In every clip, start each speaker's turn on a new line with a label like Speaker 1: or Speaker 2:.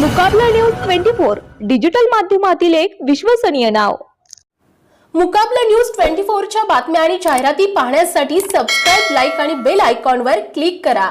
Speaker 1: Mukabla news twenty four digital माध्यमातील एक विश्वसनीय नाव.
Speaker 2: मुकाबला न्यूज ट्वेंटी फोरच्या बातम्या आणि जाहिराती पाहण्यासाठी सबस्क्राईब लाईक आणि बेल आयकॉनवर क्लिक करा.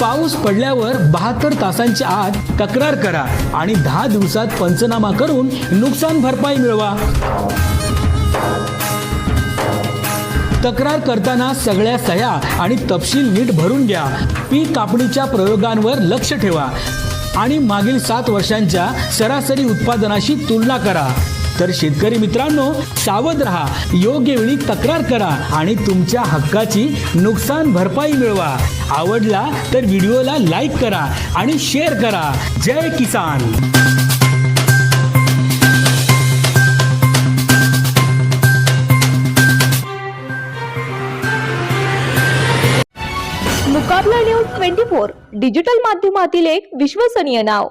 Speaker 3: पाऊस पडल्यावर बहात्तर तासांच्या आत तक्रार करा आणि दहा दिवसात पंचनामा करून नुकसान भरपाई मिळवा. तक्रार करताना सगळ्या सह्या आणि तपशील नीट भरून घ्या. पीक कापणीच्या प्रयोगांवर लक्ष ठेवा आणि मागील सात वर्षांच्या सरासरी उत्पादनाशी तुलना करा. तर शेतकरी मित्रांनो सावध राहा योग्य वेळी तक्रार करा आणि तुमच्या हक्काची नुकसान भरपाई मिळवा. आवडला तर व्हिडिओला लाईक करा आणि शेअर करा. जय किसान!
Speaker 1: Mukabla news twenty four digital माध्यमातील एक विश्वसनीय नाव.